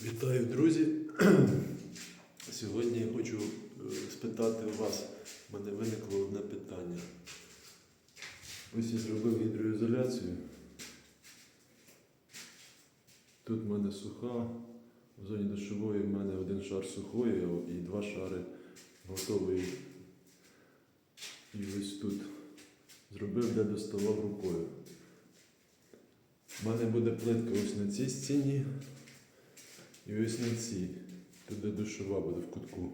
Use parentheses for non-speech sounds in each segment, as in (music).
Вітаю, друзі! (clears throat) Сьогодні я хочу е, спитати у вас, в мене виникло одне питання. Ось я зробив гідроізоляцію. Тут в мене суха, в зоні душової в мене один шар сухої і два шари готової. І ось тут зробив, де доставав рукою. У мене буде плитка ось на цій стіні. І ось на цій. Тут де душова буде в кутку.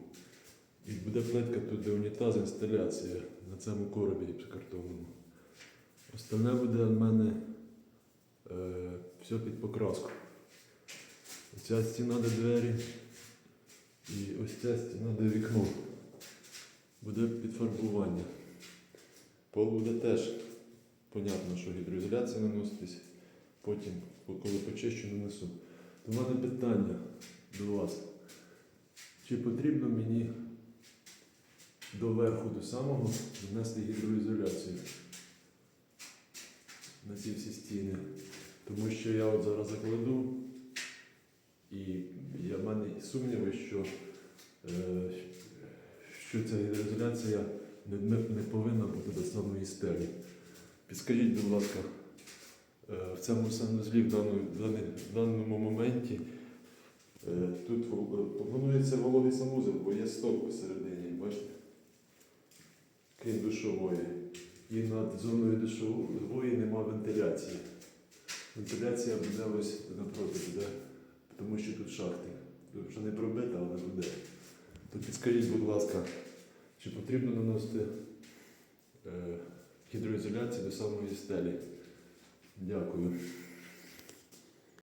І буде плитка де унітаз, інсталяція на цьому коробі картонному. Остальне буде в мене е, все під покраску. Оця стіна де двері. І ось ця стіна де вікно. Буде підфарбування. Пол буде теж, понятно, що гідроізоляція наноситись. Потім, коли почищу, нанесу. У мене питання до вас. Чи потрібно мені до верху, до самого внести гідроізоляцію на ці всі стіни? Тому що я от зараз закладу, і я, в мене сумніви, що, е, що ця гідроізоляція не, не, не повинна бути до самої стелі. Підскажіть, будь ласка, Е, в цьому санузлі в даному, в даному тут вол- планується вологий санузел, бо є сток посередині, бачите? Крім душової. І над зоною душової нема вентиляції. Вентиляція буде ось напроти буде, тому що тут шахти. Тут вже не пробита, але буде. То підскажіть, будь ласка, чи потрібно наносити е, гідроізоляцію до самої стелі? Дякую.